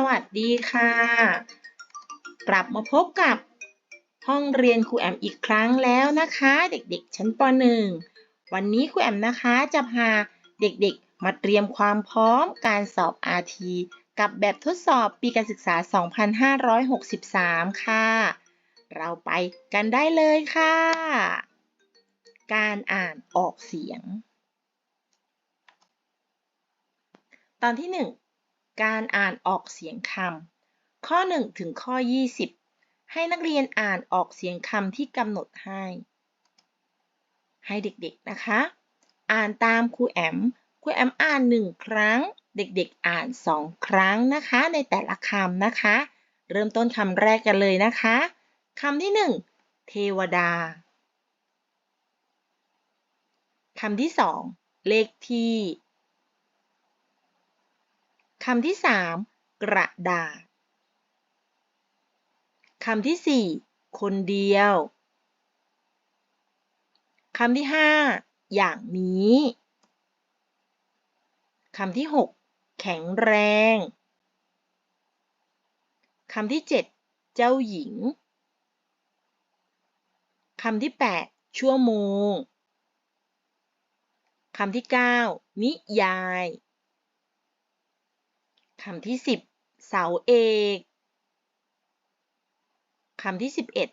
สวัสดีค่ะ กลับมาพบกับห้องเรียนครูแอมอีกครั้งแล้วนะคะ เด็กๆ ชั้นป .1 วันนี้ครูแอมนะคะจะพาเด็กๆ มาเตรียมความพร้อมการสอบ RT กับแบบทดสอบปีการศึกษา 2563 ค่ะ เราไปกันได้เลยค่ะ การอ่านออกเสียง ตอนที่ 1 การอ่านออกเสียงคำ ข้อ 1 ถึงข้อ 20 ให้นักเรียนอ่านออกเสียงคำที่กำหนดให้ ให้เด็กๆนะคะ อ่านตามครูแอม ครูแอมอ่านหนึ่งครั้ง เด็กๆอ่านสองครั้งนะคะ ในแต่ละคำนะคะ เริ่มต้นคำแรกกันเลยนะคะ คำที่หนึ่งเทวดา คำที่สองเลขที่ คำที่สามกระดาษ คำที่สี่คนเดียว คำที่ห้าอย่างนี้ คำที่หกแข็งแรง คำที่เจ็ดเจ้าหญิง คำที่แปดชั่วโมง คำที่เก้านิยาย คำที่สิบเสาเอกคำที่สิบเอ็ด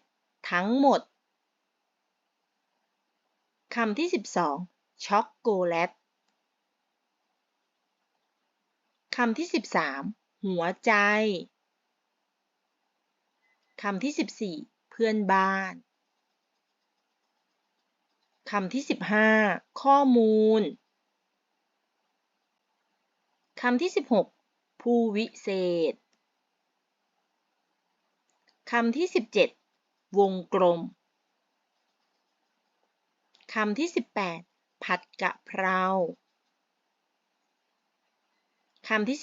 ทั้งหมด คำที่สิบสองช็อกโกแลต คำที่สิบสามหัวใจ คำที่สิบสี่เพื่อนบ้าน คำที่สิบห้าข้อมูล คำที่สิบหก ผู้วิเศษคำที่ 17 วงกลมคำที่ 18 ผัดกะเพราคำที่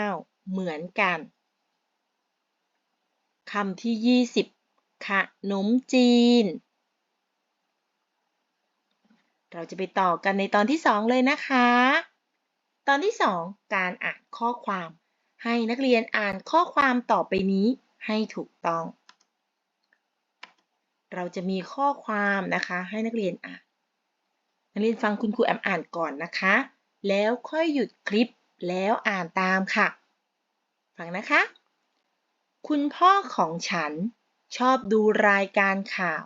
19 เหมือนกันคำที่ 20 ขนมจีน เราจะไปต่อกันในตอนที่ 2 เลยนะคะ ตอนที่ 2 การอ่านข้อความ ให้นักเรียนอ่านข้อความต่อไปนี้ให้ถูกต้อง เราจะมีข้อความนะคะให้นักเรียนอ่าน นักเรียนฟังคุณครูแอมอ่านก่อนนะคะ แล้วค่อยหยุดคลิปแล้วอ่านตามค่ะ ฟังนะคะ คุณพ่อของฉันชอบดูรายการข่าว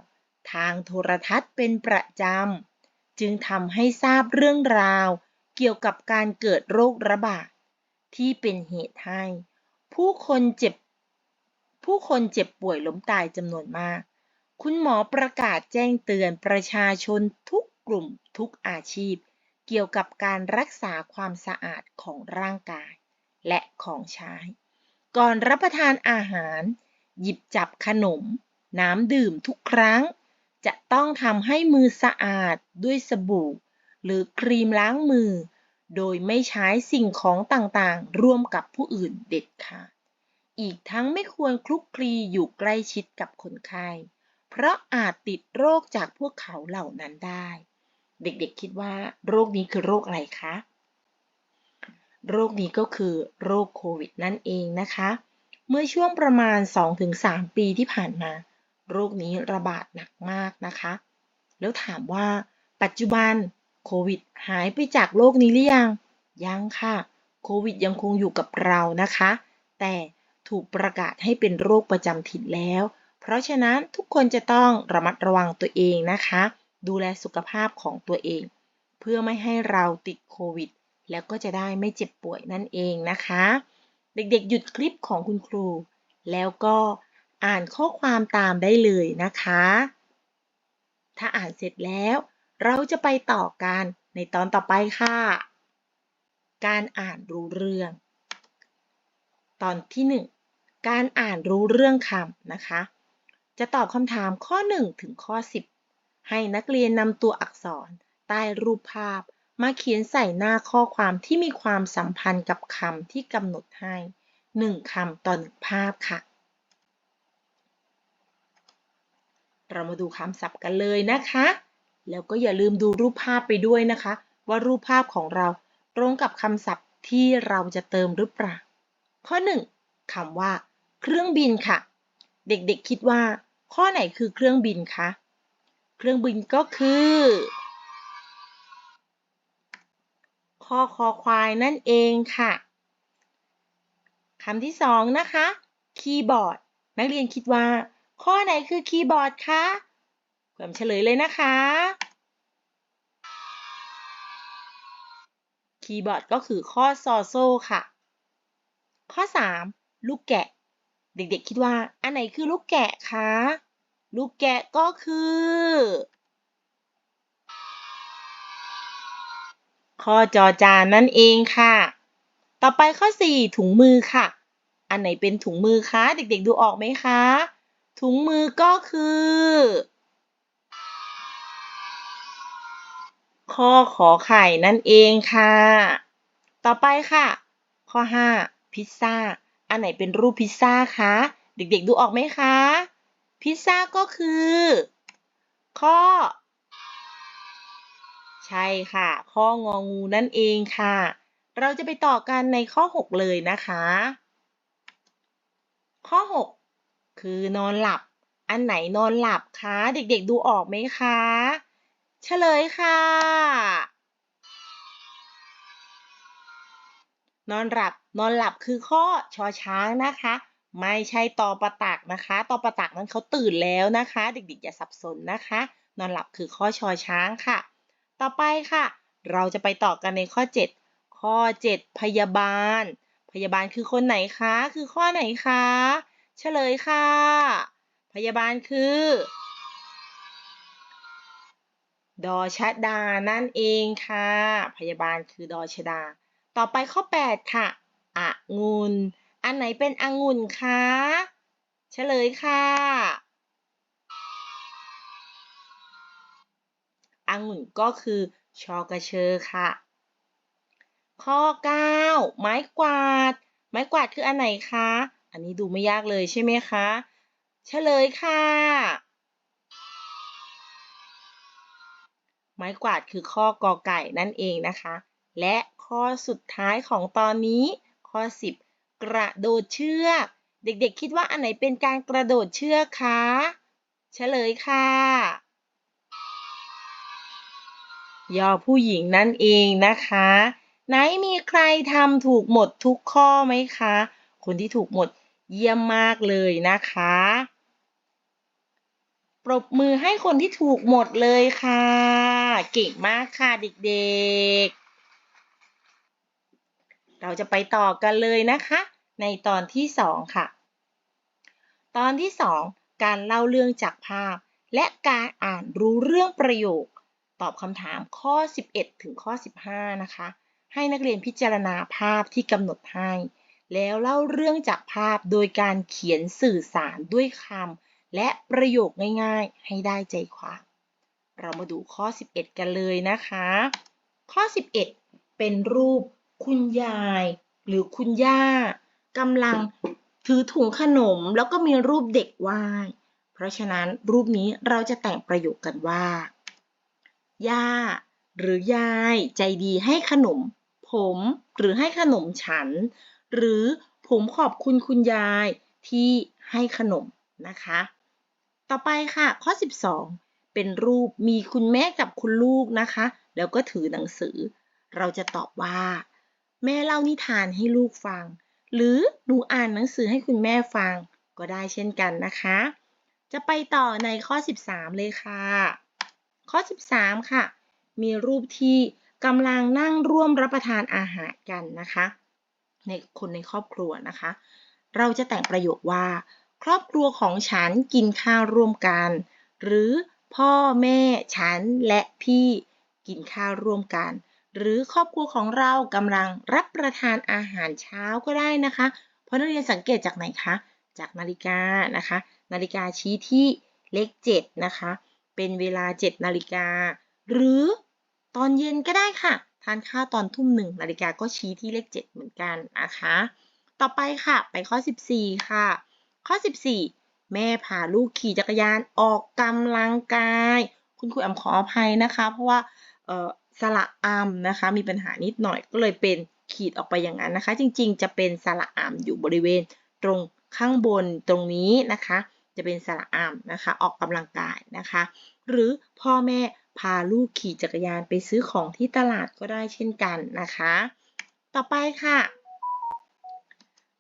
ทางโทรทัศน์เป็นประจำ จึงทำให้ทราบเรื่องราว เกี่ยวกับการเกิดโรคระบาด ที่เป็นเหตุให้ ผู้คนเจ็บ ผู้คนเจ็บป่วยล้มตายจำนวนมาก คุณหมอประกาศแจ้งเตือนประชาชนทุกกลุ่มทุกอาชีพ เกี่ยวกับการรักษาความสะอาดของร่างกาย และของใช้ ก่อนรับประทานอาหาร หยิบจับขนม น้ำดื่มทุกครั้ง จะต้องทำให้มือสะอาดด้วยสบู่ หรือครีมล้างมือ โดยไม่ใช้สิ่งของต่างๆ ร่วมกับผู้อื่นเด็ดขาด อีกทั้งไม่ควรคลุกคลีอยู่ใกล้ชิดกับคนไข้ เพราะอาจติดโรคจากพวกเขาเหล่านั้นได้ เด็กๆคิดว่าโรคนี้คือโรคอะไรคะ โรคนี้ก็คือโรคโควิดนั่นเองนะคะ เมื่อช่วงประมาณ 2-3 ปีที่ผ่านมา โรคนี้ระบาดหนักมากนะคะ แล้วถามว่าปัจจุบัน โควิดหายไปจากโลกนี้หรือยัง ยังค่ะ โควิดยังคงอยู่กับเรานะคะ แต่ถูกประกาศให้เป็นโรคประจำถิ่นแล้ว เพราะฉะนั้นทุกคนจะต้องระมัดระวังตัวเองนะคะ ดูแลสุขภาพของตัวเอง เพื่อไม่ให้เราติดโควิด แล้วก็จะได้ไม่เจ็บป่วยนั่นเองนะคะ เด็กๆ หยุดคลิปของคุณครู แล้วก็อ่านข้อความตามได้เลยนะคะ ถ้าอ่านเสร็จแล้ว เราจะไปต่อกันในตอนต่อไปค่ะ การอ่านรู้เรื่อง ตอนที่ 1 การอ่านรู้เรื่องคำนะคะ จะตอบคำถามข้อ 1 ถึงข้อ 10 ให้นักเรียนนำตัวอักษรใต้รูปภาพมาเขียนใส่หน้าข้อความที่มีความสัมพันธ์กับคำที่กำหนดให้ 1คำต่อ1ภาพค่ะ เรามาดูคำศัพท์กันเลยนะคะ แล้วก็อย่าลืมดูรูปภาพไปด้วยนะคะ ว่ารูปภาพของเราตรงกับคำศัพท์ที่เราจะเติมหรือเปล่า ข้อ 1. คำว่า เครื่องบินค่ะ เด็กๆคิดว่า ข้อไหนคือเครื่องบินคะเครื่องบินก็คือข้อคอควายนั่นเองค่ะคำที่สองนะคะ คีย์บอร์ด นักเรียนคิดว่า ข้อไหนคือคีย์บอร์ดคะ เพิ่มเฉลยเลยนะคะ คีย์บอร์ดก็คือข้อซอโซ่ค่ะ ข้อ 3 ลูกแกะ เด็กๆคิดว่า อันไหนคือลูกแกะคะ ลูกแกะก็คือ ข้อจอจานนั่นเองค่ะ ต่อไปข้อ 4 ถุงมือค่ะ อันไหนเป็นถุงมือคะ เด็กๆดูออกไหมคะ ถุงมือก็คือ ข้อขอไข่นั่นเองค่ะ ต่อไปค่ะ ข้อ 5 พิซซ่า อันไหนเป็นรูปพิซซ่าคะ เด็กๆดูออกไหมคะ พิซซ่าก็คือ ข้อ ใช่ค่ะ ข้ององูนั่นเองค่ะ เราจะไปต่อกันในข้อ 6 เลยนะคะ ข้อ 6 คือนอนหลับ อันไหนนอนหลับคะ เด็กๆดูออกไหมคะ เฉลยค่ะ นอนหลับ นอนหลับคือข้อชอช้างนะคะ ไม่ใช่ตอประตักนะคะ ตอประตักนั้นเขาตื่นแล้วนะคะ เด็กๆอย่าสับสนนะคะ นอนหลับคือข้อชอช้างค่ะ ต่อไปค่ะ เราจะไปต่อกันในข้อ 7 ข้อ 7 พยาบาล พยาบาลคือคนไหนคะ คือข้อไหนคะ เฉลยค่ะ พยาบาลคือ ดอชดานั่นเองค่ะ พยาบาลคือดอชดา ต่อไปข้อ 8 ค่ะองุ่นอันไหนเป็นองุ่นคะเฉลยค่ะองุ่นก็คือชอกระเชอค่ะ ข้อ 9 ไม้กวาด ไม้กวาดคืออันไหนคะ อันนี้ดูไม่ยากเลยใช่ไหมคะ เฉลยค่ะ ไม้กวาดคือข้อกอไก่นั่นเองนะคะ และข้อสุดท้ายของตอนนี้ ข้อ 10 กระโดดเชือก เด็กๆ คิดว่าอันไหนเป็นการกระโดดเชือกคะเฉลยค่ะ ยอผู้หญิงนั่นเองนะคะ ไหนมีใครทำถูกหมดทุกข้อไหมคะ คนที่ถูกหมดเยี่ยมมากเลยนะคะ รบมือให้คนที่ถูกหมดเลยค่ะ เก่งมากค่ะเด็กๆ เราจะไปต่อกันเลยนะคะ ในตอนที่สองค่ะ ตอนที่สองการเล่าเรื่องจากภาพ และการอ่านรู้เรื่องประโยค ตอบคำถามข้อ 11 ถึงข้อ 15 นะคะ ให้นักเรียนพิจารณาภาพที่กำหนดให้ แล้วเล่าเรื่องจากภาพโดยการเขียนสื่อสารด้วยคำ และประโยคง่ายๆ ให้ได้ใจความเรามาดูข้อ 11 กันเลยนะคะ ข้อ 11 เป็นรูปคุณยาย หรือคุณย่ากำลังถือถุงขนมแล้วก็มีรูปเด็กไหวเพราะฉะนั้นรูปนี้เราจะแต่งประโยคกันว่า ย่า หรือยายใจดีให้ขนม ผมหรือให้ขนมฉัน หรือผมขอบคุณคุณยายที่ให้ขนมนะคะ ต่อไปค่ะ ข้อ 12 เป็นรูปมีคุณแม่กับคุณลูกนะคะ แล้วก็ถือหนังสือ เราจะตอบว่า แม่เล่านิทานให้ลูกฟัง หรือหนูอ่านหนังสือให้คุณแม่ฟังก็ได้เช่นกันนะคะ จะไปต่อในข้อ 13 เลยค่ะ ข้อ 13 ค่ะ มีรูปที่กำลังนั่งร่วมรับประทานอาหารกันนะคะ ในคนในครอบครัวนะคะ เราจะแต่งประโยคว่า ครอบครัวของฉันกินข้าวร่วมกัน หรือพ่อแม่ฉันและพี่กินข้าวร่วมกัน หรือครอบครัวของเรากำลังรับประทานอาหารเช้าก็ได้นะคะ เพราะนักเรียนสังเกตจากไหนคะ จากนาฬิกานะคะ นาฬิกาชี้ที่เลข7นะคะ เป็นเวลา 7 นาฬิกา หรือตอนเย็นก็ได้ค่ะ ทานข้าวตอนทุ่มหนึ่งนาฬิกาก็ชี้ที่เลข 7 เหมือนกันนะคะ ต่อไปค่ะ ไปข้อ 14 ค่ะ ข้อ 14 แม่พาลูกขี่จักรยานออกกำลังกาย คุณครูแอมขออภัยนะคะ เพราะว่าสระอัมนะคะ มีปัญหานิดหน่อยก็เลยเป็นขีดออกไปอย่างนั้นนะคะ จริงๆ จะเป็นสระอัมอยู่บริเวณตรงข้างบนตรงนี้นะคะ จะเป็นสระอามนะคะ ออกกำลังกายนะคะ หรือพ่อแม่พาลูกขี่จักรยานไปซื้อของที่ตลาดก็ได้เช่นกันนะคะ ต่อไปค่ะ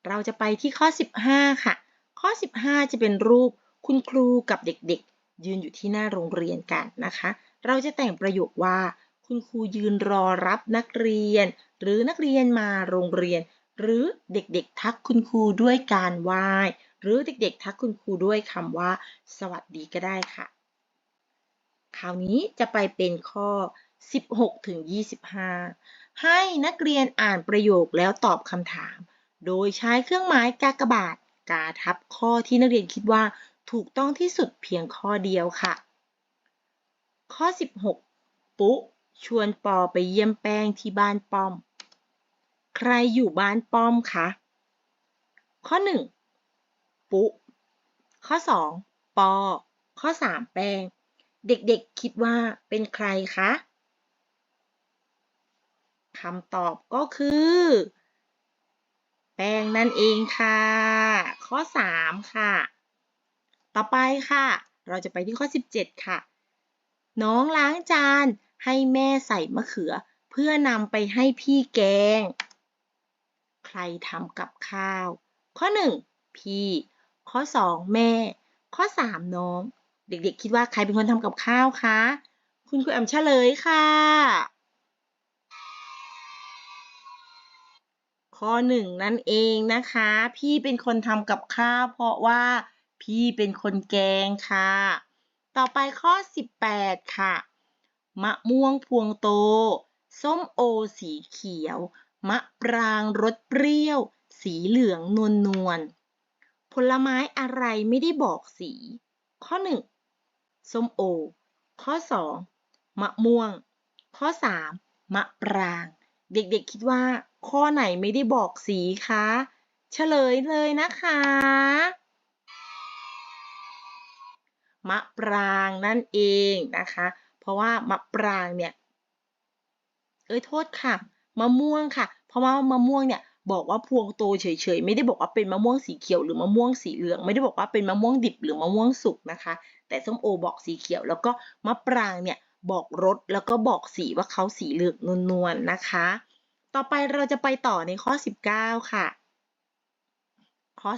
เราจะไปที่ข้อ 15 ค่ะ ข้อ 15 จะเป็นรูปคุณครูกับเด็กๆ ยืนอยู่ที่หน้าโรงเรียนกันนะคะ เราจะแต่งประโยคว่า คุณครูยืนรอรับนักเรียน หรือนักเรียนมาโรงเรียน หรือเด็กๆ ทักคุณครูด้วยการไหว้หรือเด็กๆ ทักคุณครูด้วยคำว่า สวัสดีก็ได้ค่ะ คราวนี้จะไปเป็นข้อ 16ถึง25 ให้นักเรียนอ่านประโยคแล้วตอบคำถาม โดยใช้เครื่องหมายกากบาท กาทับข้อที่นักเรียนคิดว่าถูกต้องที่สุดเพียงข้อเดียวค่ะ ข้อ 16 ปุ๊ ชวนปอไปเยี่ยมแป้งที่บ้านป้อม ใครอยู่บ้านป้อมคะ ข้อ 1 ปุ๊ ข้อ 2 ปอ ข้อ 3 แป้ง เด็กๆคิดว่าเป็นใครคะคำตอบก็คือ แป้งนั่นเองค่ะ ข้อ 3 ค่ะ ต่อไปค่ะ เราจะไปที่ข้อ 17 ค่ะ น้องล้างจานให้แม่ใส่มะเขือ เพื่อนำไปให้พี่แกง ใครทำกับข้าว ข้อ 1 พี่ ข้อ 2 แม่ ข้อ 3 น้อง เด็กๆ คิดว่าใครเป็นคนทำกับข้าวคะ คุณครูแอมเฉลยค่ะ ข้อ1นั่นเองนะคะ พี่เป็นคนทำกับข้าวเพราะว่าพี่เป็นคนแกงค่ะ ต่อไปข้อ 18 ค่ะ มะม่วงพวงโต ส้มโอสีเขียว มะปรางรสเปรี้ยว สีเหลืองนวลนวลผลไม้อะไรไม่ได้บอกสี ข้อ 1 ส้มโอ ข้อ 2 มะม่วง ข้อ 3 มะปราง เด็กๆคิดว่า ข้อไหนไม่ได้บอกสีคะเฉลยเลยนะคะ มะปรางนั่นเองนะคะ เพราะว่ามะปรางเนี่ย เอ้ยโทษค่ะ มะม่วงค่ะ เพราะว่ามะม่วงเนี่ยบอกว่าพวงโตเฉยๆ ไม่ได้บอกว่าเป็นมะม่วงสีเขียวหรือมะม่วงสีเหลือง ไม่ได้บอกว่าเป็นมะม่วงดิบหรือมะม่วงสุกนะคะ แต่ส้มโอบอกสีเขียว แล้วก็มะปรางเนี่ยบอกรสแล้วก็บอกสีว่าเขาสีเหลืองนวลๆนะคะ ต่อไปเราจะไปต่อในข้อ 19 ค่ะ ข้อ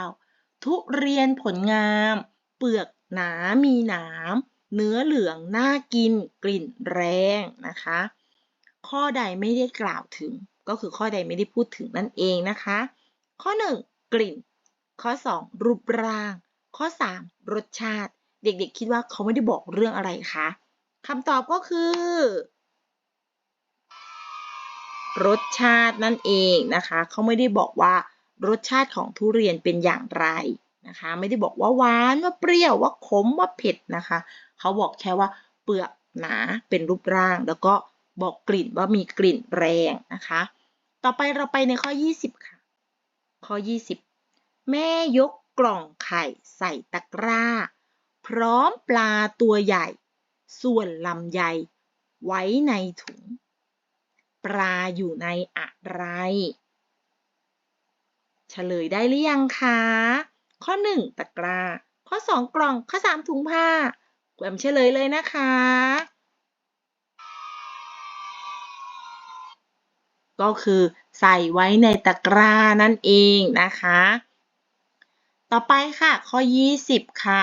19 ทุเรียนผลงาม เปลือกหนามีหนามเนื้อเหลืองน่ากินกลิ่นแรงนะคะ ข้อใดไม่ได้กล่าวถึง ก็คือข้อใดไม่ได้พูดถึงนั่นเองนะคะ ข้อ 1 กลิ่น ข้อ 2 รูปร่าง ข้อ 3 รสชาติ เด็กๆ คิดว่าเขาไม่ได้บอกเรื่องอะไรคะคำตอบก็คือ รสชาตินั่นเองนะคะเขาไม่ได้บอกว่ารสชาติของทุเรียนเป็นอย่างไรนะคะ ไม่ได้บอกว่าหวานว่าเปรี้ยวว่าขมว่าเผ็ดนะคะเขาบอกแค่ว่าเปลือกหนาเป็นรูปร่าง แล้วก็บอกกลิ่นว่ามีกลิ่นแรงนะคะ ต่อไปเราไปในข้อ 20 ค่ะ ข้อ 20 แม่ยกกล่องไข่ใส่ตะกร้า พร้อมปลาตัวใหญ่ ส่วนลำไยไว้ในถุง ปลาอยู่ในอะไร เฉลยได้หรือยังคะ ข้อ 1 ตะกร้า ข้อ 2 กล่อง ข้อ 3 ถุงผ้าแวมเฉลยเลยนะคะ ก็คือใส่ไว้ในตะกร้านั่นเองนะคะ ต่อไปค่ะ ข้อ 20 ค่ะ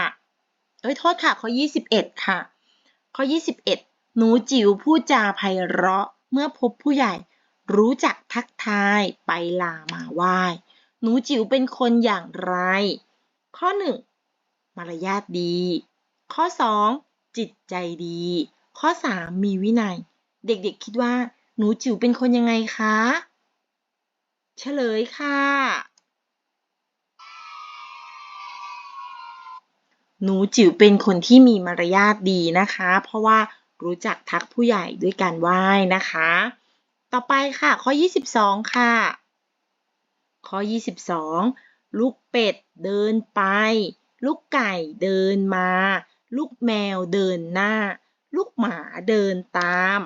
เอ้ยโทษค่ะ ข้อ 21 ค่ะ ข้อ 21 หนูจิ๋วพูดจาไพเราะ เมื่อพบผู้ใหญ่รู้จักทักทายไปลามาไหว้หนูจิ๋วเป็นคนอย่างไร ข้อ 1 มารยาทดี ข้อ 2 จิตใจดี ข้อ 3 มีวินัย เด็กๆคิดว่า หนูจิ๋วเป็นคนยังไงคะ เฉลยค่ะ หนูจิ๋วเป็นคนที่มีมารยาทดีนะคะ เพราะว่า รู้จักทักผู้ใหญ่ด้วยการไหว้นะคะ ต่อไปค่ะ ข้อ 22 ค่ะ ข้อ 22 ลูกเป็ดเดินไป ลูกไก่เดินมา ลูกแมวเดินหน้า ลูกหมาเดินตาม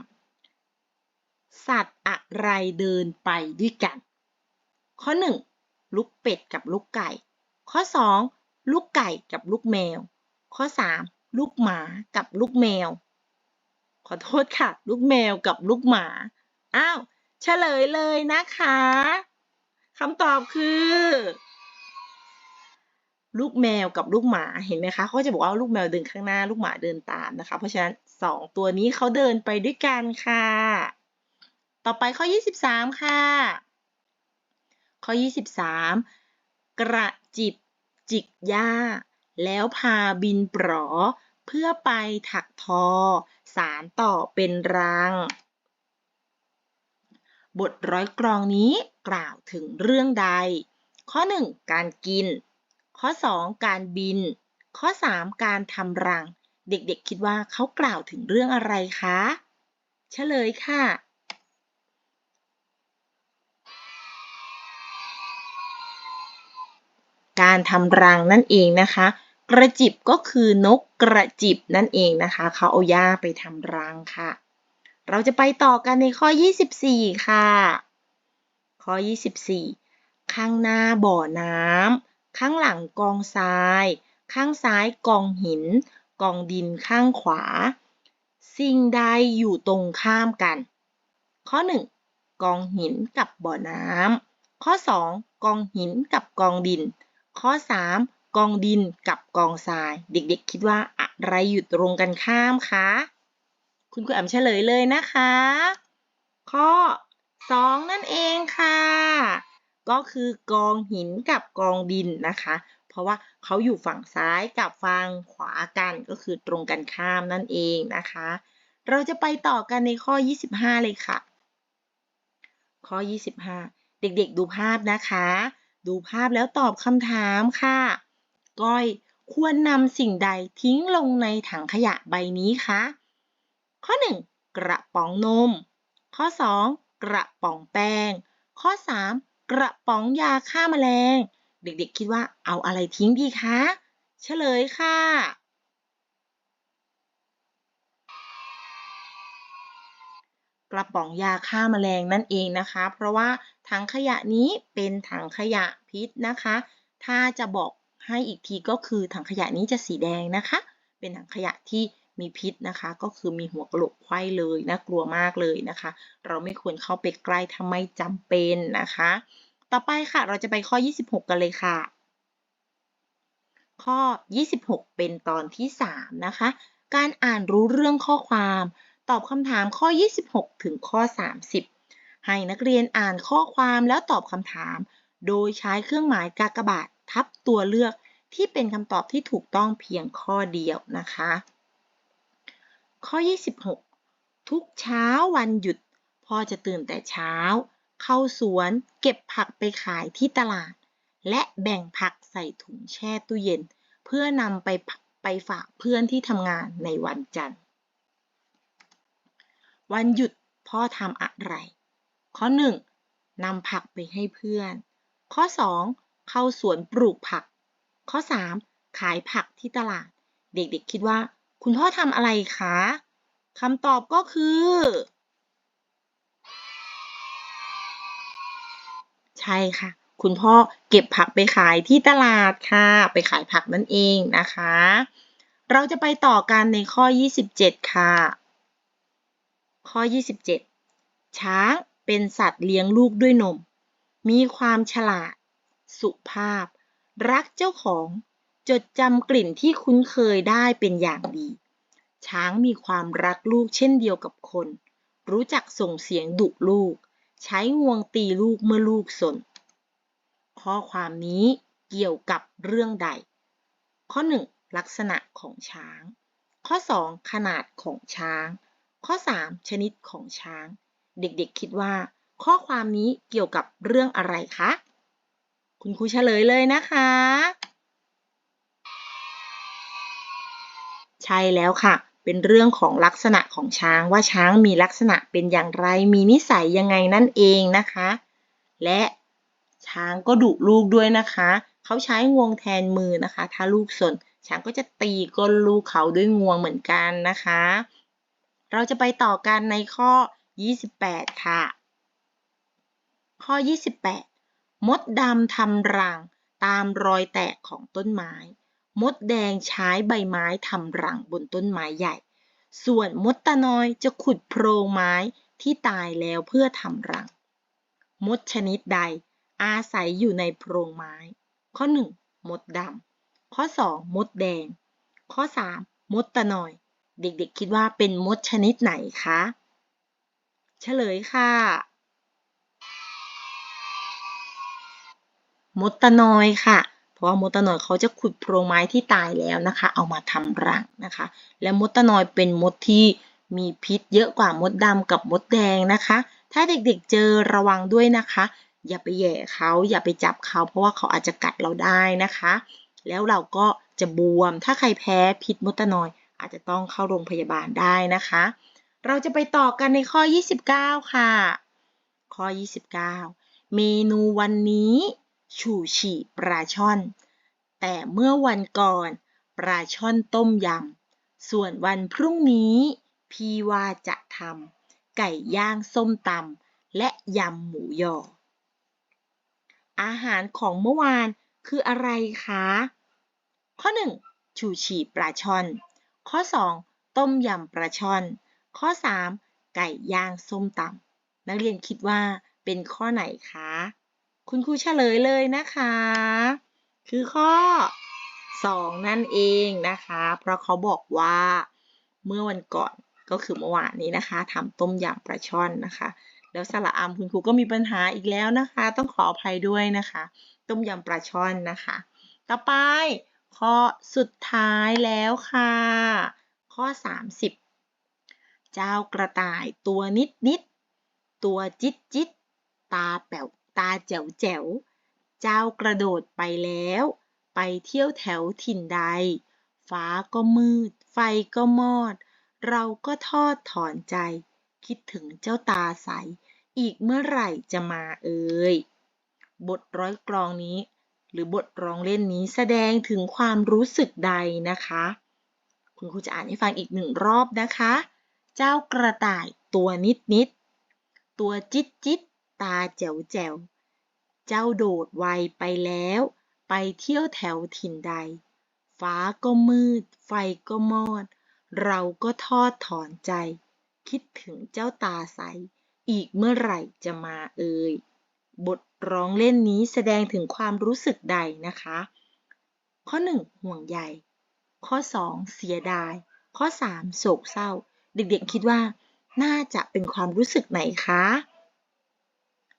สัตว์อะไรเดินไปด้วยกัน ข้อ 1 ลูกเป็ดกับลูกไก่ ข้อ 2 ลูกไก่กับลูกแมว ข้อ 3 ลูกหมากับลูกแมว ขอโทษค่ะ ลูกแมวกับลูกหมา อ้าวเฉลยเลยนะคะคำตอบคือ ลูกแมวกับลูกหมาเห็นไหมคะเขาจะบอกว่าลูกแมวเดินข้างหน้า ลูกหมาเดินตามนะคะ เพราะฉะนั้นสองตัวนี้เขาเดินไปด้วยกันค่ะ ต่อไปข้อ 23 ค่ะ ข้อ 23 กระจิบจิกหญ้า แล้วพาบินปลอ เพื่อไปถักทอ สารต่อเป็นรัง บทร้อยกรองนี้กล่าวถึงเรื่องใด ข้อ 1 การกิน ข้อ 2 การบิน ข้อ 3 การทำรัง เด็กๆคิดว่าเขากล่าวถึงเรื่องอะไรคะเฉลยค่ะการทำรังนั่นเองนะคะ กระจิบก็คือนกกระจิบนั่นเองนะคะ เขาเอาหญ้าไปทำรังค่ะ เราจะไปต่อกันในข้อ 24 ค่ะ ข้อ 24 ข้างหน้าบ่อน้ำข้างหลังกองทราย ข้างซ้ายกองหิน กองดินข้างขวา สิ่งใดอยู่ตรงข้ามกัน ข้อ 1 กองหินกับบ่อน้ำข้อ 2 กองหินกับกองดิน ข้อ 3 กองดินกับกองทราย เด็กๆ คิดว่าอะไรอยู่ตรงกันข้ามคะ คุณครูแอมเฉลยเลยนะคะ ข้อ 2 นั่นเองค่ะ ก็คือกองหินกับกองดินนะคะ เพราะว่าเขาอยู่ฝั่งซ้ายกับฝั่งขวากันก็คือตรงกันข้ามนั่นเองนะคะ เราจะไปต่อกันในข้อ 25 เลยค่ะ ข้อ 25 เด็กๆดูภาพนะคะ ดูภาพแล้วตอบคำถามค่ะ ก้อย ควรนำสิ่งใดทิ้งลงในถังขยะใบนี้คะ ข้อ 1 กระป๋องนม ข้อ 2 กระป๋องแป้ง ข้อ 3 กระป๋องยาฆ่าแมลง เด็กๆ คิดว่าเอาอะไรทิ้งดีคะเฉลยค่ะกระป๋องยาฆ่าแมลงนั่นเองนะคะ เพราะว่าถังขยะนี้เป็นถังขยะพิษนะคะ ถ้าจะบอก ให้อีกทีก็คือถังขยะนี้จะสีแดงนะคะ เป็นถังขยะที่มีพิษนะคะ ก็คือมีหัวกระโหลกไข้เลยน่ากลัวมากเลยนะคะ เราไม่ควรเข้าไปใกล้ถ้าไม่จำเป็นนะคะ ต่อไปค่ะเราจะไปข้อ 26 กันเลยค่ะ ข้อ 26 เป็นตอนที่ 3 นะคะ การอ่านรู้เรื่องข้อความ ตอบคำถามข้อ 26 ถึงข้อ 30 ให้นักเรียนอ่านข้อความแล้วตอบคำถาม โดยใช้เครื่องหมายกากบาท ทับตัวเลือกที่เป็นคำตอบที่ถูกต้องเพียงข้อเดียวนะคะ ข้อ 26 ทุกเช้าวันหยุดพ่อจะตื่นแต่เช้า เข้าสวนเก็บผักไปขายที่ตลาด และแบ่งผักใส่ถุงแช่ตู้เย็น เพื่อนำไปไปฝากเพื่อนที่ทำงานในวันจันทร์ วันหยุดพ่อทำอะไร ข้อ 1. นำผักไปให้เพื่อน ข้อ 2. เข้าสวนปลูกผัก ข้อ 3. ขายผักที่ตลาด เด็กๆคิดว่า คุณพ่อทำอะไรคะคำตอบก็คือ ใช่ค่ะ คุณพ่อเก็บผักไปขายที่ตลาดค่ะ ไปขายผักนั่นเองนะคะ เราจะไปต่อกันในข้อ 27 ค่ะ ข้อ 27 ช้างเป็นสัตว์เลี้ยงลูกด้วยนม มีความฉลาด สุภาพ รักเจ้าของ จดจำกลิ่นที่คุ้นเคยได้เป็นอย่างดี ช้างมีความรักลูกเช่นเดียวกับคน รู้จักส่งเสียงดุลูก ใช้งวงตีลูกเมื่อลูกสน ข้อความนี้เกี่ยวกับเรื่องใด ข้อ 1 ลักษณะของช้าง ข้อ 2 ขนาดของช้าง ข้อ 3 ชนิดของช้าง เด็กๆคิดว่า ข้อความนี้เกี่ยวกับเรื่องอะไรคะ คุณครูเฉลยเลยนะคะ ใช่แล้วค่ะ เป็นเรื่องของลักษณะของช้างว่าช้างมีลักษณะเป็นอย่างไร มีนิสัยยังไงนั่นเองนะคะ และช้างก็ดุลูกด้วยนะคะ เขาใช้งวงแทนมือนะคะ ถ้าลูกสนช้างก็จะตีก้นลูกเขาด้วยงวงเหมือนกันนะคะ เราจะไปต่อกันในข้อ 28 ค่ะ ข้อ 28 มดดำทำรังตามรอยแตกของต้นไม้ มดแดงใช้ใบไม้ทำรังบนต้นไม้ใหญ่ ส่วนมดตะนอยจะขุดโพรงไม้ที่ตายแล้วเพื่อทำรัง มดชนิดใด อาศัยอยู่ในโพรงไม้ ข้อ 1 มดดำ ข้อ 2 มดแดง ข้อ 3 มดตะนอย เด็กๆคิดว่าเป็นมดชนิดไหนคะ เฉลยค่ะ มดตะนอยค่ะ เพราะว่ามดตะนอยเขาจะขุดโพรงไม้ที่ตายแล้วนะคะ เอามาทำรังนะคะ และมดตะนอยเป็นมดที่มีพิษเยอะกว่ามดดำกับมดแดงนะคะ ถ้าเด็กๆเจอระวังด้วยนะคะ อย่าไปแย่เขาอย่าไปจับเขา เพราะว่าเขาอาจจะกัดเราได้นะคะ แล้วเราก็จะบวม ถ้าใครแพ้พิษมดตะนอย อาจจะต้องเข้าโรงพยาบาลได้นะคะ เราจะไปต่อกันในข้อ 29 ค่ะ ข้อ 29 เมนูวันนี้ ฉู่ฉี่ปลาช่อน แต่เมื่อวันก่อนปลาช่อนต้มยำ ส่วนวันพรุ่งนี้ พี่ว่าจะทำไก่ย่างส้มตำและยำหมูยอ อาหารของเมื่อวานคืออะไรคะ ข้อ 1. ฉู่ฉี่ปลาช่อน ข้อ 2. ต้มยำปลาช่อน ข้อ 3. ไก่ย่างส้มตำนักเรียนคิดว่าเป็นข้อไหนคะ คุณครูเฉลยเลยนะคะ คือข้อ 2 นั่นเองนะคะ เพราะเขาบอกว่าเมื่อวันก่อนก็คือเมื่อวานนี้นะคะทำต้มยำปลาช่อนนะคะ แล้วสระอามคุณครูก็มีปัญหาอีกแล้วนะคะ ต้องขออภัยด้วยนะคะ ต้มยำปลาช่อนนะคะ ต่อไปข้อสุดท้ายแล้วค่ะ ข้อ 30 เจ้ากระต่ายตัวนิดนิดตัวจิตจิตตาแป๋ว ตาแจ๋วแจ๋ว เจ้ากระโดดไปแล้ว ไปเที่ยวแถวถิ่นใด ฟ้าก็มืด ไฟก็มอด เราก็ทอดถอนใจ คิดถึงเจ้าตาใส อีกเมื่อไหร่จะมาเอ่ย บทร้อยกลองนี้ หรือบทร้องเล่นนี้แสดงถึงความรู้สึกใดนะคะ คุณครูจะอ่านให้ฟังอีกหนึ่งรอบนะคะ เจ้ากระต่ายตัวนิดนิด ตัวจิตจิต ตาแจ๋วแจ๋ว เจ้าโดดไวไปแล้ว ไปเที่ยวแถวถิ่นใด ฟ้าก็มืด ไฟก็มอด เราก็ทอดถอนใจ คิดถึงเจ้าตาใส อีกเมื่อไหร่จะมาเอ่ย บทร้องเล่นนี้แสดงถึงความรู้สึกใดนะคะ ข้อ 1 ห่วงใย ข้อ 2 เสียดาย ข้อ 3 โศกเศร้า เด็กๆคิดว่าน่าจะเป็นความรู้สึกไหนคะ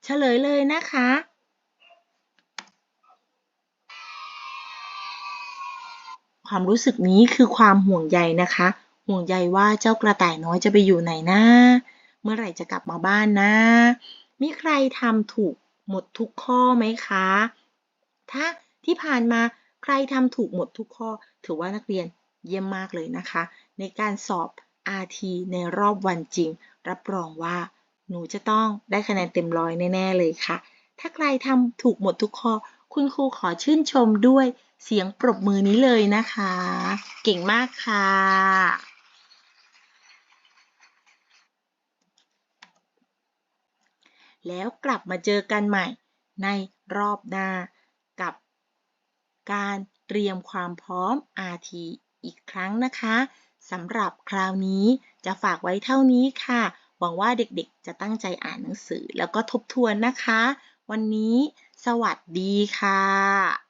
เฉลยเลยนะคะ ความรู้สึกนี้คือความห่วงใยนะคะ ห่วงใยว่าเจ้ากระต่ายน้อยจะไปอยู่ไหนนะเมื่อไหร่จะกลับมาบ้านนะ มีใครทำถูกหมดทุกข้อไหมคะ ถ้าที่ผ่านมาใครทำถูกหมดทุกข้อ ถือว่านักเรียนเยี่ยมมากเลยนะคะ ในการสอบ RT ในรอบวันจริง รับรองว่า หนูจะต้องได้คะแนนเต็มร้อยแน่ๆเลยค่ะ ถ้าใครทำถูกหมดทุกข้อ คุณครูขอชื่นชมด้วยเสียงปรบมือนี้เลยนะคะ เก่งมากค่ะ แล้วกลับมาเจอกันใหม่ในรอบหน้ากับการเตรียมความพร้อม RT อีกครั้งนะคะสำหรับคราวนี้จะฝากไว้เท่านี้ค่ะ หวังว่าเด็กๆ จะตั้งใจอ่านหนังสือแล้วก็ทบทวนนะคะ วันนี้สวัสดีค่ะ